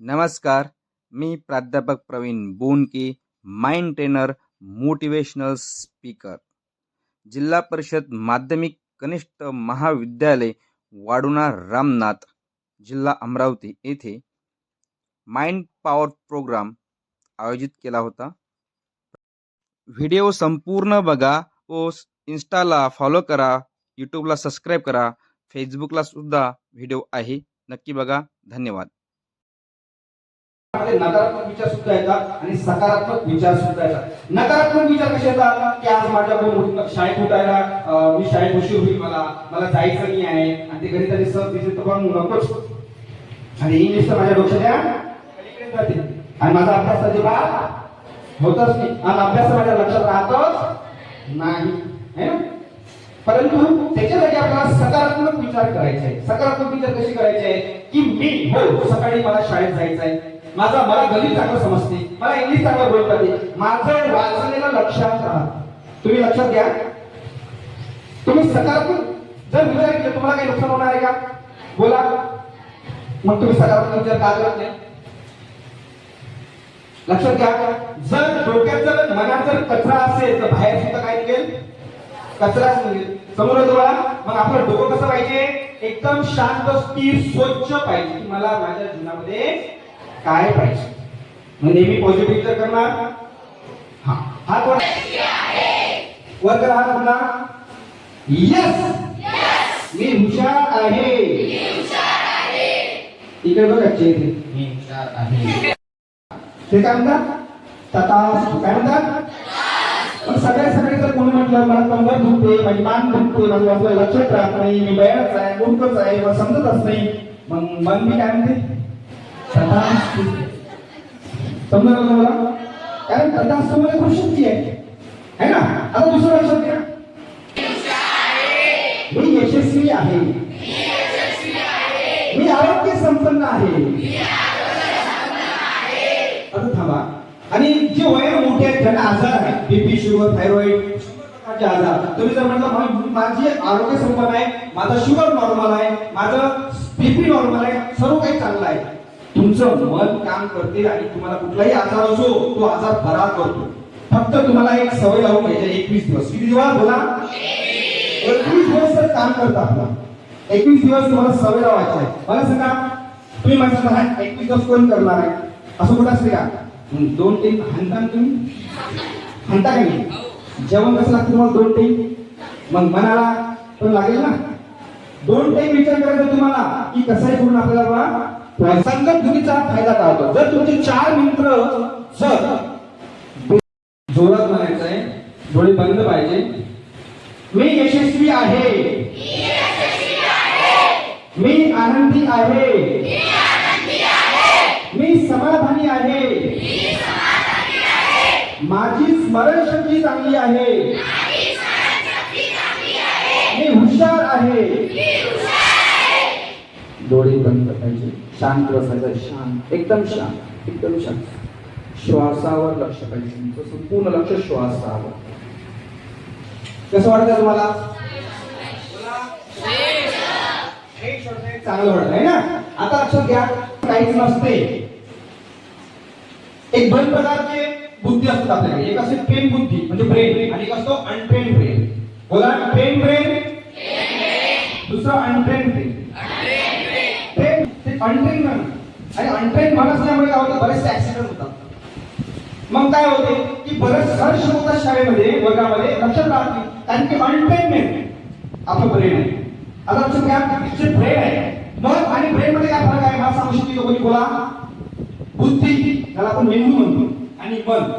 नमस्कार मी प्राध्यापक Pravin Bonke mind trainer motivational speaker. Zilla Parishad माध्यमिक कनिष्ठ महाविद्यालय वाडुणा रामनाथ जिल्हा अमरावती येथे माइंड पॉवर प्रोग्राम आयोजित केला होता. व्हिडिओ संपूर्ण बघा व इन्स्टाला फॉलो करा यूट्यूबला सबस्क्राईब करा फेसबुकला सुद्धा व्हिडिओ आहे. नक्की बघा. धन्यवाद. नकारात्मक विचार सुद्धा येतात आणि सकारात्मक विचार सुद्धा येतात. नकारात्मक विचार कसे येतात? की आज माझ्या शाळेत उठायला मी शाळेत उशीर होईल मला मला जायचं नाही आहे. आणि ते कधीतरी सर तिथे तर पण नकोच. आणि इंग्लिश तर माझ्या डोक्यात या जाते. आणि माझा अभ्यास अजिबात होतच नाही. आणि अभ्यास माझ्या लक्षात राहतच नाही. परंतु त्याच्यासाठी आपल्याला सकारात्मक विचार करायचे आहे सकारात्मक विचार कसे करायचे आहे की मी हो सकाळी मला शाळेत जायचं आहे. माझा मला गणित चांगलं समजते मला इंग्लिश चांगलं बोलता येते. माझं वाचलेलं लक्षात राहा. तुम्ही लक्षात घ्या. तुम्ही सकारात्मक जर विचार केला तुम्हाला काही नुकसान होणार आहे का? बोला. मग तुम्ही सकारात्मक विचार का करत नाही? लक्षात घ्या. जर डोक्यात जर मनात जर कचरा असेल तर बाहेर सुद्धा काय निघेल? कचराच निघेल. समोर तुम्हाला मग आपलं डोकं कसं पाहिजे? एकदम शांत स्थिर स्वच्छ पाहिजे. मला माझ्या जीवनामध्ये काय पाहिजे मग नेहमी पॉझिटिव्ह विचार करणार? हा. हात वर. वर करा हात आपला. यस मी हुशार आहे. इकडे बघा चेहरे. मी हुशार आहे. ते काय म्हणतात? तथास्तु काय म्हणतात? पण सगळ्या सगळे जर कोणी म्हटलं मला कंबर दुखते माझी मान दुखते माझं आपलं लक्षात राहत नाही मी बयाच आहे मूर्खच आहे मला समजतच नाही. मग मन मी काय म्हणते? तथास्तु समजा का मला कारण तथास्तु मध्ये खूप शक्ती आहे. है ना? आता दुसरं लक्षात घ्या. मी यशस्वी आहे. मी आरोग्य संपन्न आहे. आता थांबा. आणि जे वय मोठे आहेत त्यांना आजार आहे बीपी शुगर थायरॉइड आजार. तुम्ही जर म्हटलं माझी आरोग्य संपन्न आहे माझं शुगर नॉर्मल आहे माझं बीपी नॉर्मल आहे सर्व काही चांगलं आहे. तुमचं मन काम करते आणि तुम्हाला कुठलाही आजार असो तो आजार बरा करतो. फक्त तुम्हाला एक सवय लावून घ्यायची एकवीस दिवस. किती दिवस बोला. एकवीस दिवस तर काम करता आपला. एकवीस दिवस तुम्हाला सवय लावायची आहे. मला सांगा तुम्ही माझ्या सांगा एकवीस दिवस कोण करणार आहे? असं कुठं असते का? दोन टाईम हाणता तुम्ही? हाणता का नाही? जेवण कसं लागतं तुम्हाला दोन टाईम मग मनाला पण लागेल ना? दोन टाईम विचार करायचा तुम्हाला की कसाही आहे पूर्ण आपल्याला बघा धुनीचा फायदा काय होतो जर तुमचे चार मित्र जर जोरात म्हणायचं आहे डोळे बंद पाहिजे. मी यशस्वी आहे. मी आनंदी आहे. मी समाधानी आहे. माझी स्मरणशक्ती चांगली आहे. मी हुशार आहे. डोळे बंद पाहिजे. शांत बसायचं शांत एकदम शांत एकदम शांत. श्वासावर लक्ष पाहिजे तुमचं. संपूर्ण लक्ष श्वासावर. कसं वाटतं तुम्हाला? चांगलं वाटत आहे ना? आता लक्षात घ्या काहीच नसते. एक दोन प्रकारचे बुद्धी असतात आपल्याकडे. एक असते ट्रेन बुद्धी म्हणजे ब्रेन आणि एक असतो अनट्रेन ब्रेन बोला ट्रेन ब्रेन दुसरं अनट्रेन ब्रेन ट्रेन ते अनट्रेन मन आणि अनट्रेन भाग असल्यामुळे काय होतं बरेचसे ऍक्सिडेंट होतात. मग काय होते की बरेच हर्ष होतात शाळेमध्ये वर्गामध्ये लक्षात राहत नाही. कारण की अनट्रेनमेंट आपलं ब्रेन आहे आता लक्षात घ्या जे ब्रेन आहे मग आणि ब्रेन मध्ये काय फरक आहे? मला सांगू शकतो कोणी बोला बुद्धी त्याला आपण मेंदू म्हणतो आणि मन.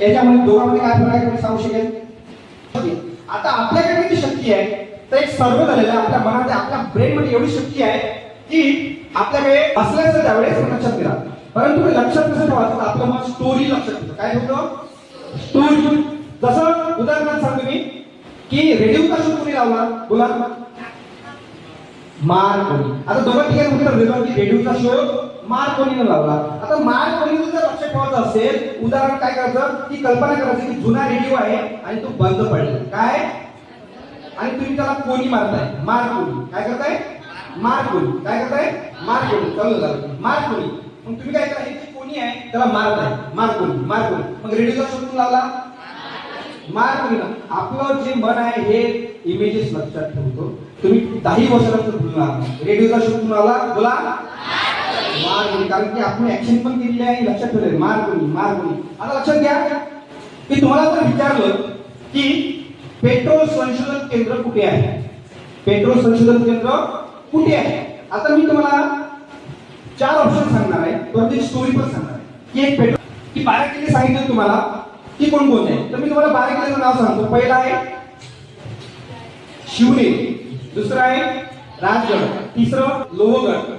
याच्यामध्ये दोघांमध्ये काय फरक आहे कोणी सांगू शकेल? आता आपल्याकडे किती शक्ती आहे? तर एक सर्व झालेलं आहे. आपल्या मनात आपल्या ब्रेन मध्ये एवढी शक्ती आहे की आपल्याकडे असल्याचं त्यावेळेस लक्षात गेला परंतु लक्षात कसं ठेवायचं? आपलं मग स्टोरी लक्षात ठेवतं काय होतं स्टोरी जसं उदाहरणार्थ सांगतो मी की रेडिओ शोध कोणी लावला? बोला. मार कोणी. आता दोघं ठिकाणी उत्तर दिलं की रेडिओचा शोध मार कोणीने लावला? आता मार कोणी जर लक्षात ठेवायचं असेल उदाहरण काय करायचं? की कल्पना करायची की जुना रेडिओ आहे आणि तो बंद पडला. काय? आणि तुम्ही त्याला कोणी मारताय? मार कोणी. काय करताय? मार कोणी काय करताय? मार कोणी चालू झालं. मार कोणी मग तुम्ही काय करा हे कोणी आहे त्याला मारत आहे. मार कोणी मार कोणी मग रेडिओचा शोध लावला. मार कोणी आपलं जे मन आहे हे इमेजेस लक्षात ठेवतो. तुम्ही दहा वर्षानंतर भुलणार नाही. रेडिओचा शोध कुणाला बोला. मार कोणी कारण की आपण ऍक्शन पण केलेली आहे लक्षात ठेवले मार कोणी मार कोणी आता लक्षात घ्या. की तुम्हाला जर विचारलं की पेट्रोल संशोधन केंद्र कुठे आहे? पेट्रोल संशोधन केंद्र कुठे आहे? आता मी तुम्हाला चार ऑप्शन सांगणार आहे. परंतु एक स्टोरी पण सांगणार आहे. की एक पेट्रोल की बारा किल्ले सांगितलं तुम्हाला की कोण कोण आहे? तर मी तुम्हाला बारा किल्ल्याचं नाव सांगतो. पहिला आहे शिवने. दुसरं आहे राजगड. तिसरं लोहगड.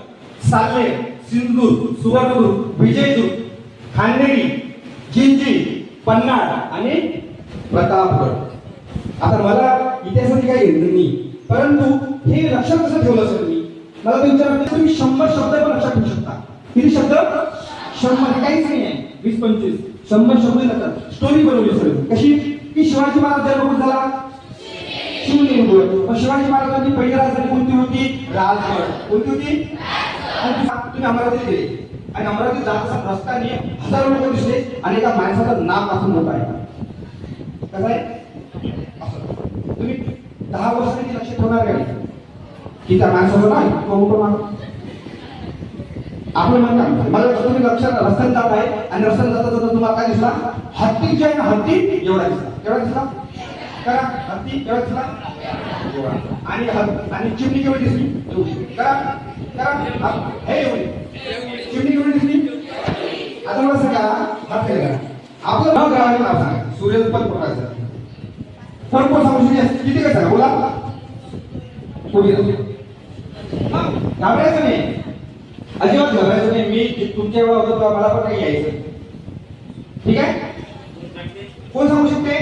साल्ले सिंदूर सुवर्णदूर विजयदूर खांदेरी जिंजी पन्नाड आणि प्रतापगड. आता मला इतिहासाची काही घेतलं नाही. परंतु हे लक्षात कसं ठेवलं सर मी? मला ते विचारलं तुम्ही शंभर शब्द पण लक्षात ठेवू शकता. किती शब्द? शंभर. काहीच नाही आहे. वीस पंचवीस. शंभर शब्द लक्षात. स्टोरी बनवली सर. कशी? की शिवाजी महाराज जन्म कुठे झाला? शिवलिंग मग शिवाजी महाराजांची पहिली राजधानी कोणती होती? राजगड. कोणती होती? आणि तुम्ही अमरावती गेले. आणि अमरावती जात रस्त्याने हजारो लोक दिसले आणि एका माणसाचं नामपासून होत आहे. कसं आहे? तुम्ही दहा वर्षांनी लक्षात होणार का की त्या माणसाचं नाही तो मोठं माणूस. आपलं म्हणतात मला तुम्ही लक्षात रस्त्यात जात आहे आणि रस्त्यात जाता जाता तुम्हाला काय दिसला? हत्ती जे आहे ना हत्ती एवढा दिसला. केवढा दिसला? करा हत्ती केवढा दिसला? आणि आणि चिमणी केवढी दिसली? करा करा हे एवढी. चिमणी केवढी दिसली? आता मला सांगा हात आपलं न गावाचं सांगा. सूर्य पण प्रकाश कोण कोण सांगू शकते किती काय सांगा बोला हा, घाबरायचं नाही अजिबात घाबरायचं नाही मी तुमच्या वेळा होतो तेव्हा मला पण काही यायचं ठीक आहे कोण सांगू शकते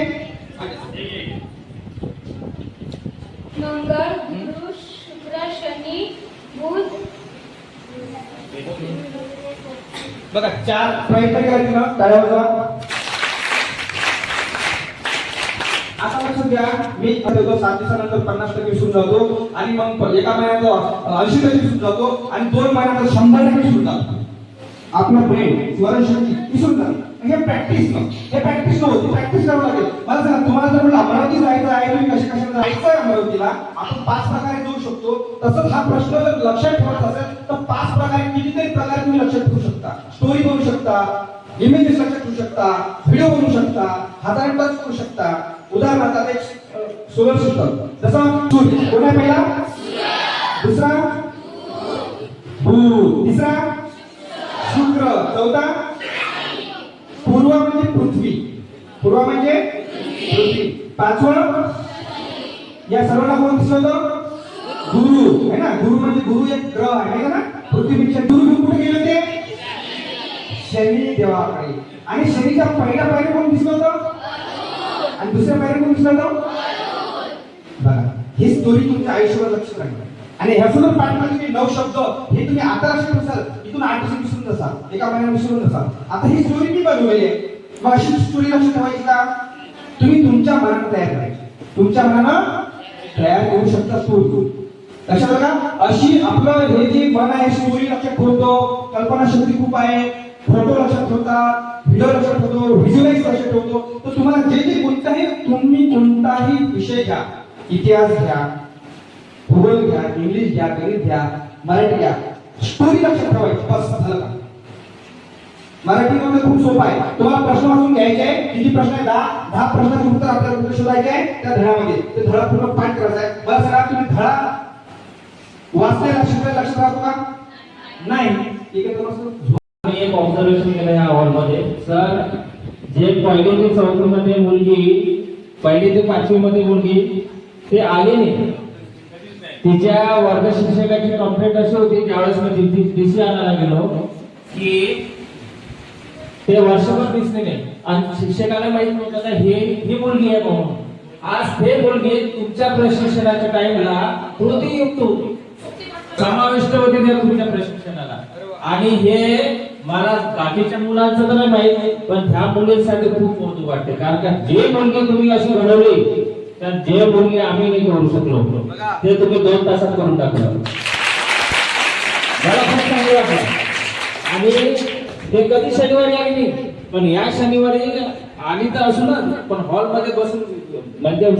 मंगळ गुरु शुक्र शनी बुध बघा चार प्रयत्न करायचे ना टाळ्या वाजवा आता लक्षात घ्या मी देतो सात दिवसानंतर पन्नास टक्के विसरून जातो आणि मग एका महिन्यात ऐंशी टक्के विसरून जातो आणि दोन महिन्यात शंभर टक्के विसरून जातो. आपलं ब्रेन स्मरणशक्ती विसरून जातो. हे प्रॅक्टिस न हे प्रॅक्टिस न प्रॅक्टिस करावं लागेल. मला सांगा तुम्हाला जर म्हणलं अमरावती जायचं आहे तुम्ही कशा कशा जायचं आहे अमरावतीला? आपण पाच प्रकारे जाऊ शकतो. तसंच हा प्रश्न जर लक्षात ठेवत असेल तर पाच प्रकारे कितीतरी प्रकारे तुम्ही लक्षात ठेवू शकता. स्टोरी बनवू शकता इमेजेस लक्षात ठेवू शकता व्हिडिओ बनवू शकता हाताने टच करू शकता. उदाहरणार्थ एक सोलर सिस्टम जसा सूर्य. कोण आहे पहिला? दुसरा? बुध तिसरा? शुक्र. चौथा? पूर्व म्हणजे पृथ्वी. पूर्व म्हणजे पृथ्वी. पाचवं? या सर्वांना कोण दिसलं होतं? गुरु. है ना? गुरु म्हणजे गुरु एक ग्रह आहे ना? पृथ्वीपेक्षा गुरु कुठे गेले होते? शनी देवाकडे. आणि शनीचा पहिला पायरी कोण दिसलं होतं? आणि दुसऱ्या पायरी कोण दिसलं होतं? ही स्टोरी तुमच्या आयुष्यावर लक्ष राहील. आणि ह्यातून पाठवले नऊ शब्द हे तुम्ही आता लक्षात असाल इथून आठ दिवस विसरून नसाल एका महिन्यात विसरून नसाल आता ही स्टोरी मी बनवलेली आहे. मग अशी स्टोरी लक्षात ठेवायची का? तुम्ही तुमच्या मनानं तयार करायची तुमच्या मनानं तयार करू शकता स्टोरी लक्षात बघा अशी आपलं हे जे मन आहे स्टोरी लक्षात ठेवतो. कल्पना शक्ती खूप आहे. फोटो लक्षात ठेवता व्हिडिओ लक्षात ठेवतो. व्हिज्युअलाइज लक्षात ठेवतो. तर तुम्हाला जे जे कोणताही तुम्ही कोणताही विषय घ्या. इतिहास घ्या भूगोल घ्या इंग्लिश घ्या गणित घ्या मराठी घ्या. स्टोरी लक्षात ठेवायची बस झालं का? मराठीमध्ये खूप सोपं आहे. तुम्हाला प्रश्न वाचून घ्यायचे आहे. किती प्रश्न आहे दहा. दहा प्रश्नाचे उत्तर आपल्याला कुठे शोधायचे आहे? त्या धड्यामध्ये. ते धडा पूर्ण पाठ करायचा आहे. मला सांगा तुम्ही धडा वाचताय लक्षात लक्षात राहतो का? नाही. ठीक आहे तर मी एक ऑब्झर्वेशन केलं या हॉलमध्ये सर जे पहिली ते चौथी मध्ये मुलगी पहिली ते पाचवी मध्ये मुलगी ते आले नाही. तिच्या वर्ग शिक्षकाची कंप्लेंट अशी होती त्यावेळेस मी डीसी आणायला गेलो की ते वर्षभर दिसले नाही. आणि शिक्षकाला माहीत नव्हतं हे ही मुलगी आहे म्हणून. आज हे मुलगी तुमच्या प्रशिक्षणाच्या टाइमला कृतीयुक्त होती. समाविष्ट होते त्या तुमच्या प्रशिक्षणाला. आणि हे मला बाकीच्या मुलांचं तर नाही माहीत पण ह्या मुलींसाठी खूप कौतुक वाटते. कारण का जे मुलगी तुम्ही अशी घडवली तर जे मुलगी आम्ही नाही करू शकलो. ते तुम्ही दोन तासात करून टाकलं. मला खूप चांगलं वाटलं. आणि ते कधी शनिवारी आली नाही पण या शनिवारी आली तर असूनच पण हॉलमध्ये बसून म्हणजे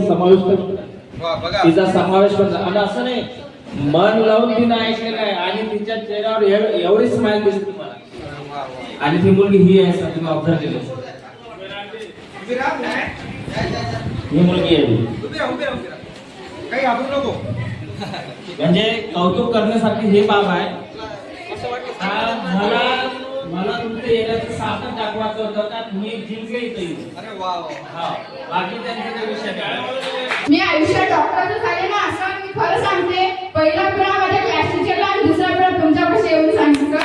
बघा. तिचा समावेश पण. आणि असं नाही मन लावून तिनं ऐकलेलं आहे आणि तिच्या चेहऱ्यावर एव- एवढी स्माइल दिसते मला. आणि ती मुलगी ही आहे सर तुम्ही ऑब्झर्व केलं. ही मुलगी आहे. काही घाबरू नको. म्हणजे कौतुक करण्यासारखी हे बाब आहे. मला मला तुमचं येण्याचं साधन दाखवायचं होतं का तुम्ही जिंकले इथे. अरे वा वा. हा बाकी त्यांचा काही विषय नाही. मी आयुष्यात डॉक्टर झाले ना असं मी खरं सांगते. पहिला पिढा माझ्या क्लास टीचरला आणि दुसरा पिढा तुमच्यापाशी येऊन सांगितलं.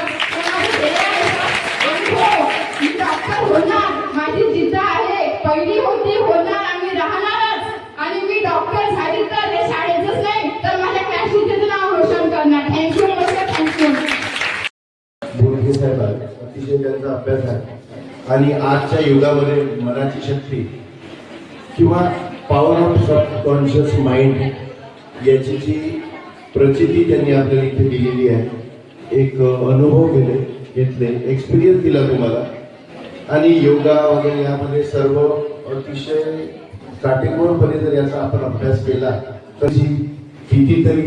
डॉक्टर होणार माझी जिद्द आहे. पहिली होती होणार. आणि राहणारच. आणि मी डॉक्टर झाली तर हे शाळेचंच नाही तर माझ्या क्लास नाव रोशन करणार. थँक्यू नमस्कार थँक्यू बोलके साहेब अतिशय त्यांचा अभ्यास आहे. आणि आजच्या युगामध्ये मनाची शक्ती किंवा पॉवर ऑफ सबकॉन्शियस माइंड याची जी प्रचिती त्यांनी आपल्याला इथे दिलेली आहे एक अनुभव गेले घेतले एक्सपिरियन्स दिला तुम्हाला. आणि योगा वगैरे यामध्ये सर्व अतिशय काटेकोरपणे जर याचा आपण अभ्यास केला तर कितीतरी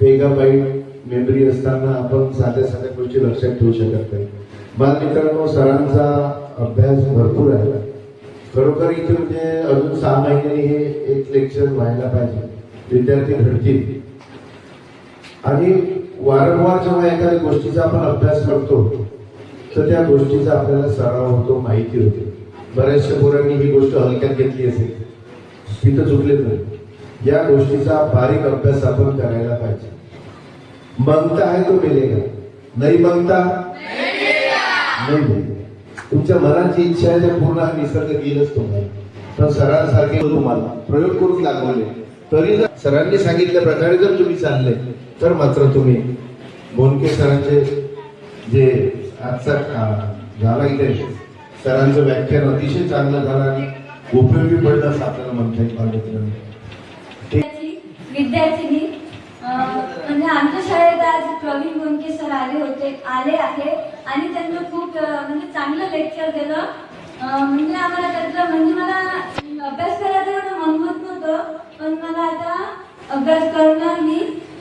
मेगाबाईट मेमरी असताना आपण साध्या साध्या गोष्टी लक्षात ठेवू शकत नाही. बालमित्रांनो सरांचा अभ्यास भरपूर आहे. खरोखर इथे म्हणजे अजून सहा महिन्यांनी हे एक लेक्चर व्हायला पाहिजे. विद्यार्थी घडतील आणि वारंवार जेव्हा एखाद्या गोष्टीचा आपण अभ्यास करतो तर त्या गोष्टीचा आपल्याला सराव होतो माहिती होते. बऱ्याचशा पोरांनी ही गोष्ट हलक्यात घेतली असेल. तिथं चुकले नाही. या गोष्टीचा बारीक अभ्यास आपण करायला पाहिजे. मागता आहे तो मिलेगा. नाही मागता? नाही मिळेल तुमच्या मनाची इच्छा आहे तर पूर्ण हा निसर्ग देईलच तुम्हाला. तर सरांसारखे तुम्हाला. प्रयोग करून दाखवले. तरी जर सरांनी सांगितल्या प्रकारे जर तुम्ही चालले तर मात्र तुम्ही बोनके सरांचे जे आजचा झाला इथे. सरांचं व्याख्यान अतिशय चांगलं झालं आणि उपयोगी पडलं असं आपल्याला म्हणता येईल बालमित्रांनो. विद्यार्थिनी म्हणजे आमच्या शाळेत आज प्रवीण गोंडके सर आले होते आले आहे आणि त्यांनी खूप म्हणजे चांगलं लेक्चर दिलं म्हणजे आम्हाला त्यातलं म्हणजे मला अभ्यास करायचं एवढं मन होत नव्हतं पण मला आता अभ्यास करणार मी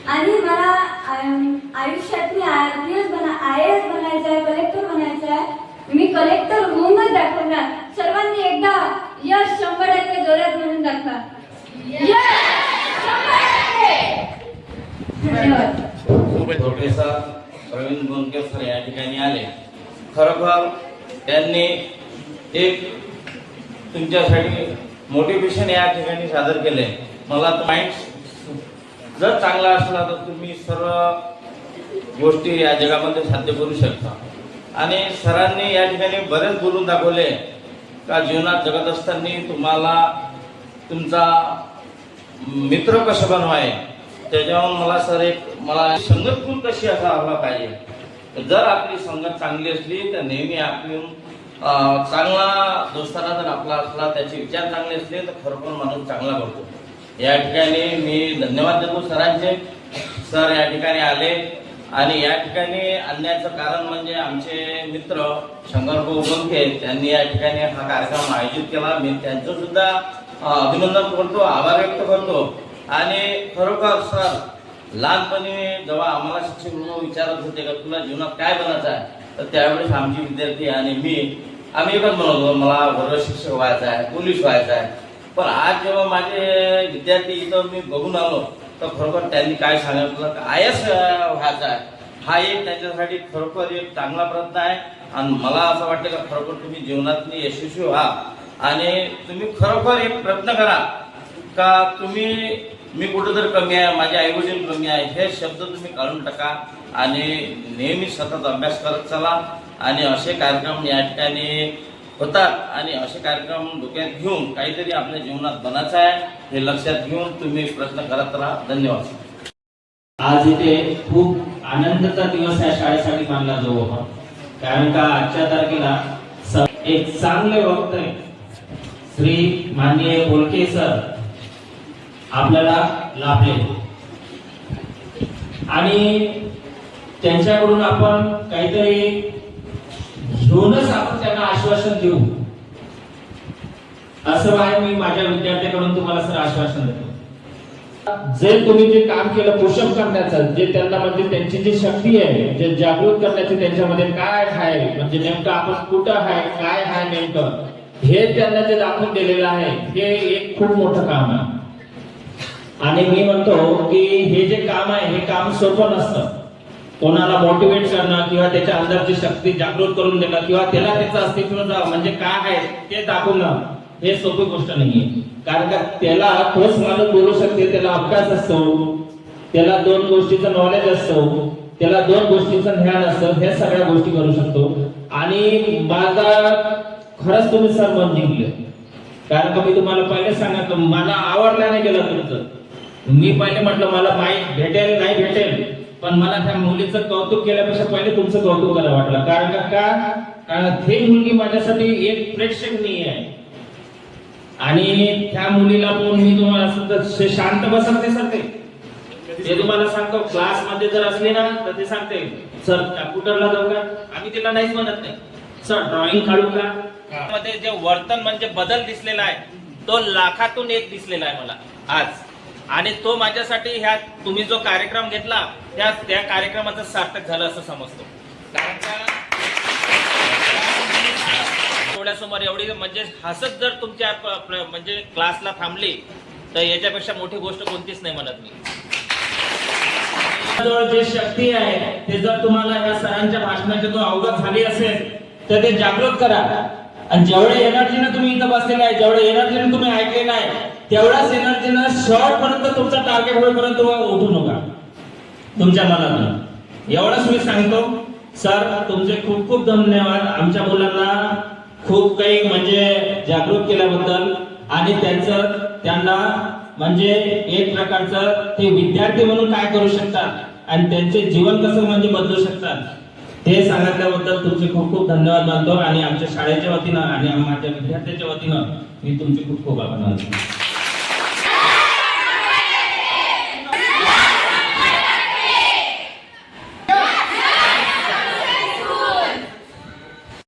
आणि मला अं, आयुष्यात मी आय पी एस बना आय एस बनायचं आहे कलेक्टर बनायचं आहे मी कलेक्टर होऊनच दाखवणार सर्वांनी एकदा यश शंभर टक्के जोरात म्हणून दाखवा यश शंभर टक्के धन्यवाद प्रोफेसर प्रवीण गोंदकर सर या ठिकाणी आले खरोखर त्यांनी एक तुमच्यासाठी मोटिवेशन या ठिकाणी सादर केले मला माइंड जर चांगला असला तर तुम्ही सर्व गोष्टी या जगामध्ये साध्य करू शकता. आणि सरांनी या ठिकाणी बरेच बोलून दाखवले का जीवनात जगत असताना तुम्हाला तुमचा मित्र कसं बनवाय? त्याच्यावर मला सर एक मला संगतपूर कशी असा हवा पाहिजे? जर आपली संगत चांगली असली तर नेहमी आपली चांगला दोस्ताना जर आपला असला त्याचे विचार चांगले असले तर खरोखर माणूस चांगला करतो या ठिकाणी मी धन्यवाद देतो सरांचे. सर या ठिकाणी आले. आणि या ठिकाणी आणण्याचं कारण म्हणजे आमचे मित्र शंकरभाऊ गोंके त्यांनी या ठिकाणी हा कार्यक्रम आयोजित केला. मी त्यांचं सुद्धा अभिनंदन करतो आभार व्यक्त करतो. आणि खरोखर सर लहानपणी जेव्हा आम्हाला शिक्षक म्हणून विचारत होते का तुला जीवनात काय बनायचं आहे? तर त्यावेळेस आमचे विद्यार्थी आणि मी आम्ही एकच म्हणत होतो मला वर्ग शिक्षक व्हायचं आहे पोलीस व्हायचं आहे. पण आज जेव्हा माझे विद्यार्थी इथं मी बघून आलो तर खरोखर त्यांनी काय सांगितलं आय एस व्हायचा आहे. हा एक त्यांच्यासाठी खरोखर एक चांगला प्रयत्न आहे. आणि मला असं वाटतं का खरोखर तुम्ही जीवनात यशस्वी व्हा. आणि तुम्ही खरोखर एक प्रयत्न करा का तुम्ही मी कुठेतरी कमी आहे माझे आईवडील कमी आहे हे शब्द तुम्ही काढून टाका आणि नेहमी सतत अभ्यास करत चला आणि असे कार्यक्रम या ठिकाणी होतात आणि असे कार्यक्रम डोक्यात घेऊन काहीतरी आपल्या जीवनात बनायचं आहे हे लक्षात घेऊन तुम्ही प्रयत्न करत राहा. धन्यवाद. आज इथे खूप आनंदाचा दिवस या शाळेसाठी मानला जाऊ आपण. कारण का आजच्या तारखेला एक चांगले वक्ते श्री माननीय बोलके सर आपल्याला लाभले. आणि त्यांच्याकडून आपण काहीतरी घेऊनच आपण त्यांना आश्वासन देऊ. असं आहे मी माझ्या विद्यार्थ्याकडून तुम्हाला सर आश्वासन देतो. जे तुम्ही जे काम केलं पोषण करण्याचं जे त्यांना म्हणजे त्यांची जी शक्ती आहे जे जागृत करण्याची त्यांच्यामध्ये काय आहे म्हणजे नेमकं आपण कुठं आहे काय आहे नेमकं हे त्यांना जे दाखवून दिलेलं आहे हे एक खूप मोठं काम आहे. आणि मी म्हणतो की हे जे काम आहे हे काम सोपं नसतं. कोणाला मोटिवेट करणं किंवा त्याच्या अंदरची शक्ती जागृत करून देणं किंवा त्याला त्याचं अस्तित्व म्हणजे काय आहे ते दाखवणं हे सोपी गोष्ट नाहीये. कारण का त्याला तोच माणूस बोलू शकते त्याला अभ्यास असतो त्याला दोन गोष्टीचं नॉलेज असतो त्याला दोन गोष्टीचं ज्ञान असतं हे सगळ्या गोष्टी करू शकतो. आणि माझा खरंच तुम्ही सर मन जिंकले. कारण का मी तुम्हाला पहिले सांगितलं मला आवडल्या नाही गेलं तुमचं. मी पहिले म्हटलं मला माहीत भेटेल नाही भेटेल पण मला त्या मुलीचं कौतुक केल्यापेक्षा पहिले तुमचं कौतुक करायला वाटलं. कारण का का? कारण ती मुलगी माझ्यासाठी एक प्रेक्षणीय आहे. आणि त्या मुलीला पण मी तुम्हाला शांत बसत सांगते ते. तुम्हाला सांगतो क्लासमध्ये जर असली ना तर ते सांगते सर कॅम्प्युटरला जाऊ का? आम्ही तिला नाहीच म्हणत नाही. सर ड्रॉइंग काढू का? मध्ये जे वर्तन म्हणजे बदल दिसलेला आहे तो लाखातून एक दिसलेला आहे मला आज. आणि तो माझ्यासाठी ह्या तुम्ही जो कार्यक्रम घेतला त्या त्या कार्यक्रमाचं सार्थक झालं असं समजतो. कारण का? डोळ्यासमोर एवढी म्हणजे हसत जर तुमच्या म्हणजे क्लासला थांबली तर याच्यापेक्षा मोठी गोष्ट कोणतीच नाही म्हणत मी. जवळ जे शक्ती आहे ते जर तुम्हाला या सरांच्या भाषणाची तो अवगत झाली असेल तर ते जागृत करा. आणि जेवढे एनर्जीने तुम्ही इथं बसलेले आहे जेवढे एनर्जीने तुम्ही ऐकले आहे तेवढाच एनर्जीनं शॉर्ट पर्यंत तुमचा टार्गेट होईपर्यंत उठू नका. तुमच्या मनातून. एवढंच मी सांगतो. सर तुमचे खूप खूप धन्यवाद. आमच्या मुलांना खूप काही म्हणजे जागरूक केल्याबद्दल आणि त्यांचं त्यांना म्हणजे एक प्रकारचं ते विद्यार्थी म्हणून काय करू शकतात आणि त्यांचे जीवन कसं म्हणजे बदलू शकतात ते सांगितल्याबद्दल तुमचे खूप खूप धन्यवाद मानतो आणि आमच्या शाळेच्या वतीनं आणि माझ्या विद्यार्थ्याच्या वतीनं मी तुमचे खूप खूप आभार मानतो.